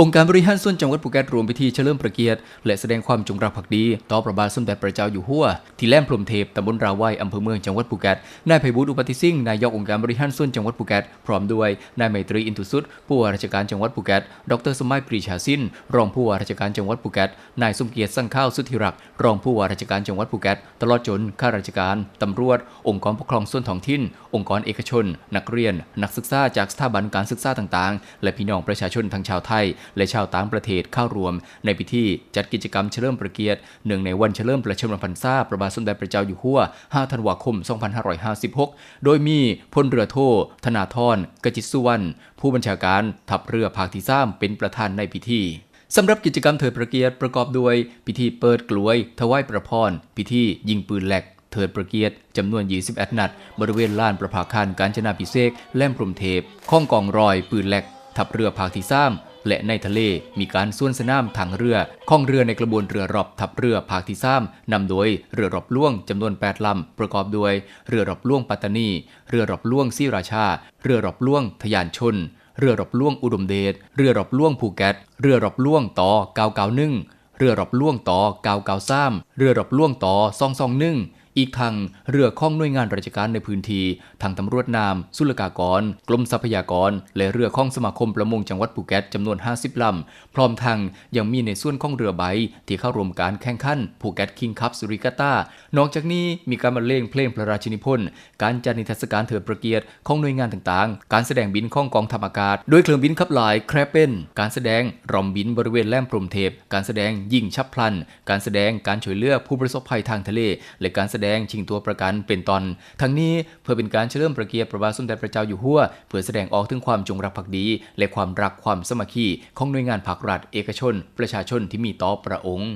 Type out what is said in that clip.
องค์การบริหารส่วนจังหวัดภูเก็ตรวมพิธีเฉลิมพระเกียรติ และแสดงความจงรักภักดีต่อพระบาทสมเด็จพระเจ้าอยู่หัว ที่แหลมพรมเทพตำบลราวัยอำเภอเมืองจังหวัดภูเก็ต นายไพบูลอุปติสิ่งห์นายกองค์การบริหารส่วนจังหวัดภูเก็ต พร้อมด้วยนายไมตรีอินทุสุดผู้ว่าราชการจังหวัดภูเก็ต ดรสมัยปรีชาสินรองผู้ว่าราชการจังหวัดภูเก็ต นายสมเกียรติสังข้าวสุทธิรักษ์รองผู้ว่าราชการจังหวัดภูเก็ต ตลอดจนข้าราชการ ตำรวจ องค์กรปกครองส่วนท้องถิ่น องค์กรเอกชน นักเรียน นักศึกษาจากสถาบันการศึกษาต่างๆ และพี่น้องประชาชนทั้งชาวไทยและชาวต่างประเทศเข้ารวม ในพิธีจัดกิจกรรมเฉลิมพระเกียรติเนื่งในวันเฉลิมพระชนมพรรษาพระบาทสมเด็จพระเจ้าอยู่หัว 5 ธันวาคม 2556 โดยมีพลเรือโท ธนาธรกจิตสุวรรณผู้บัญชาการทัพเรือภาคที่สามเป็นประธานในพิธีสำหรับกิจกรรมเถิดพระเกียรติประกอบด้วย พิธีเปิดกลวย ถวายประพร พิธียิงปืนแหลกเถิดประเกียรติจำนวน 21 นัด บริเวณลานประภาคารการจนาพิเศษแหลมพรมเทพข้องกองรอยปืนแหลก ทัพเรือภาคที่สาม และในทะเลมีการส่วนสนามทางเรือข้องเรือในกระบวนเรือรอบทัพเรือภาคที่สามนำโดยเรือรอบล่วงจำนวน 8 ลำ ประกอบด้วยเรือรอบล่วงปัตตานี เรือรอบล่วงศรีราชา เรือรอบล่วงทยานชน เรือรอบล่วงอุดมเดช เรือรอบล่วงภูเก็ต เรือรอบล่วงต่อ991เรือรอบล่วงต่อ993เรือรอบล่วงต่อ221 อีกทางเรือข้องหน่วยงานราชการในพื้นที่ทางตำรวจน้ำศุลกากร กรมทรัพยากร และเรือข้องสมาคมประมงจังหวัดภูเก็ตจำนวน 50 ลำ พร้อมทางยังมีในส่วนข้องเรือใบ ที่เข้าร่วมการแข่งขันภูเก็ตคิงคัพสุริกาตานอกจากนี้มีการบรรเลงเพลงพระราชินิพนธ์การจัดนิทรรศการเถิดประเกียรติของหน่วยงานต่างๆ การแสดงบินของกองทัพอากาศ โดยเครื่องบินขับหลายแครปเป็นการแสดงรอมบินบริเวณแหลมพรมเทพ การแสดงยิงฉับพลัน การแสดงการช่วยเหลือผู้ประสบภัยทางทะเล และการแสดงชิงตัวประกันเป็นตอน ทั้งนี้เพื่อเป็นการเฉลิมพระเกียรติพระบาทสมเด็จพระเจ้าอยู่หัวเพื่อแสดงออกถึงความจงรักภักดี และความรักความสมัคคีของหน่วยงานภาครัฐ เอกชน ประชาชนที่มีต่อพระองค์